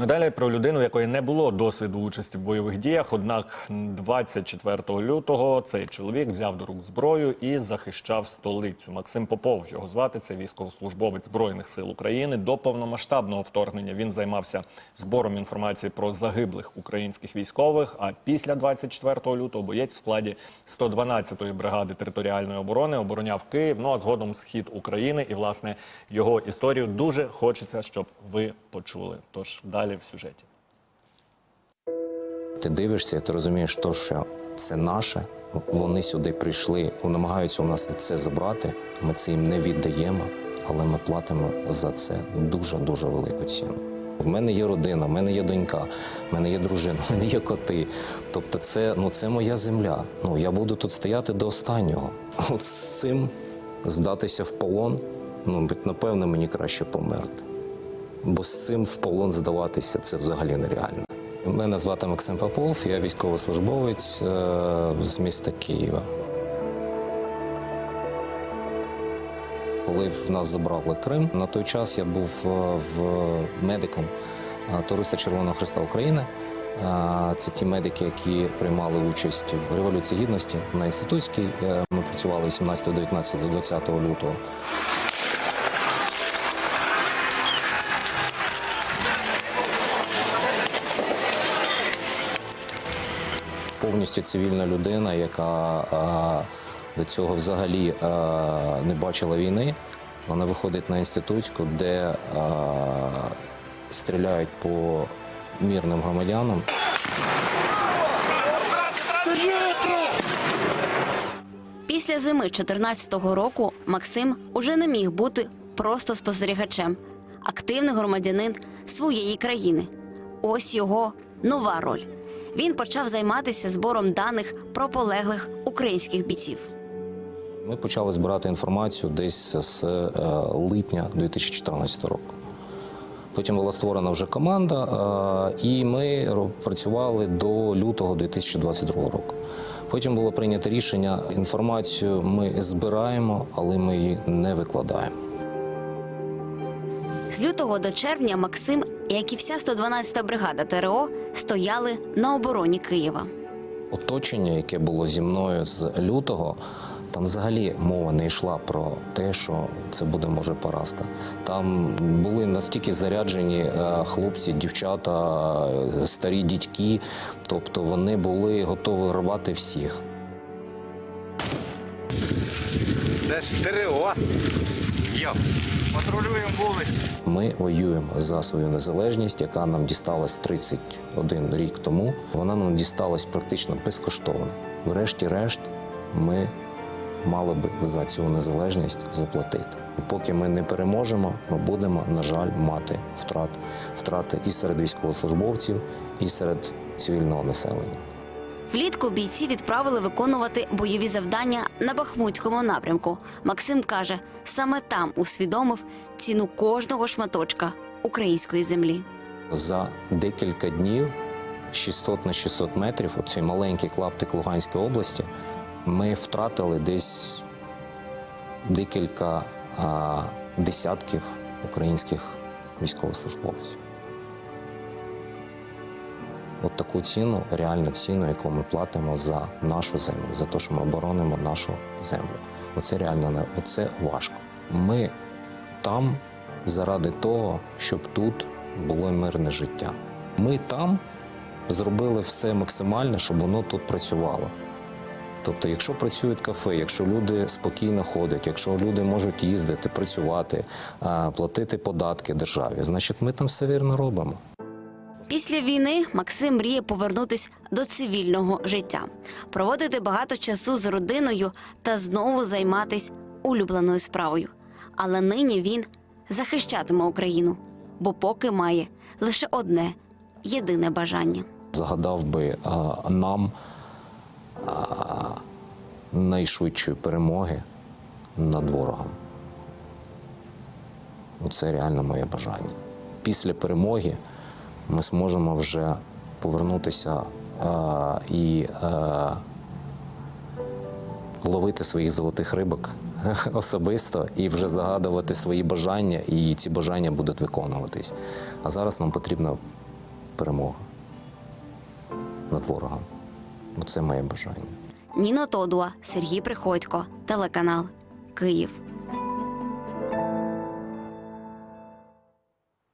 Надалі про людину, якої не було досвіду участі в бойових діях. Однак 24 лютого цей чоловік взяв до рук зброю і захищав столицю. Максим Попов його звати. Це військовослужбовець збройних сил України. До повномасштабного вторгнення він займався збором інформації про загиблих українських військових. А після 24 лютого боєць в складі 112-ї бригади територіальної оборони обороняв Київ. Ну а згодом схід України. І власне його історію дуже хочеться, щоб ви почули. Тож далі в сюжеті. Ти дивишся, ти розумієш, то, що це наше. Вони сюди прийшли, намагаються у нас це забрати. Ми це їм не віддаємо, але ми платимо за це дуже дуже велику ціну. В мене є родина, в мене є донька, в мене є дружина, в мене є коти. Тобто, це ну це моя земля. Ну я буду тут стояти до останнього. От з цим здатися в полон. Ну напевно, мені краще померти. Бо з цим в полон здаватися це взагалі нереально. Мене звати Максим Попов, я військовослужбовець е, з міста Києва. Коли в нас забрали Крим, на той час я був е, в медиком е, Туриста Червоного Христа України. Це ті медики, які приймали участь в Революції Гідності на інститутській. Ми працювали 17, 19, 20 лютого. Повністю цивільна людина, яка е, до цього взагалі е, не бачила війни. Вона виходить на інститутську, де е, стріляють по мирним громадянам. Після зими 14-го року Максим уже не міг бути просто спостерігачем, активний громадянин своєї країни. Ось його нова роль. Він почав займатися збором даних про полеглих українських бійців. Ми почали збирати інформацію десь з е, липня 2014 року. Потім була створена вже команда, е, і ми працювали до лютого 2022 року. Потім було прийнято рішення: інформацію ми збираємо, але ми її не викладаємо. З лютого до червня Максим, як і вся 112-та бригада ТРО, стояли на обороні Києва. оточення, яке було зі мною з лютого, там взагалі мова не йшла про те, що це буде може поразка. Там були настільки заряджені е, хлопці, дівчата, е, старі дідьки, тобто вони були готові рвати всіх. Це ж ТРО. Йо, патрулюємо вулиці. Ми воюємо за свою незалежність, яка нам дісталась 31 рік тому. Вона нам дісталась практично безкоштовно. Врешті-решт, ми мали би за цю незалежність заплатити. Поки ми не переможемо, ми будемо, на жаль, мати втрат, втрати і серед військовослужбовців, і серед цивільного населення. Влітку бійці відправили виконувати бойові завдання на Бахмутському напрямку. Максим каже, саме там усвідомив ціну кожного шматочка української землі. За декілька днів, 600 на 600 метрів, оцей маленький клаптик Луганської області, ми втратили десь декілька а, десятків українських військовослужбовців. От таку ціну, реальну ціну, яку ми платимо за нашу землю, за те, що ми оборонимо нашу землю. Оце реально оце важко. Ми там заради того, щоб тут було мирне життя. Ми там зробили все максимальне, щоб воно тут працювало. Тобто, якщо працюють кафе, якщо люди спокійно ходять, якщо люди можуть їздити, працювати, платити податки державі, значить ми там все вірно робимо. Після війни Максим мріє повернутись до цивільного життя, проводити багато часу з родиною та знову займатись улюбленою справою. Але нині він захищатиме Україну, бо поки має лише одне єдине бажання. загадав би а, нам а, найшвидшої перемоги над ворогом. Оце реально моє бажання. Після перемоги ми зможемо вже повернутися а, і а, ловити своїх золотих рибок особисто і вже загадувати свої бажання, і ці бажання будуть виконуватись. А зараз нам потрібно перемога над ворогом. Це моє бажання. Ніно Тодуа, Сергій Приходько, телеканал Київ.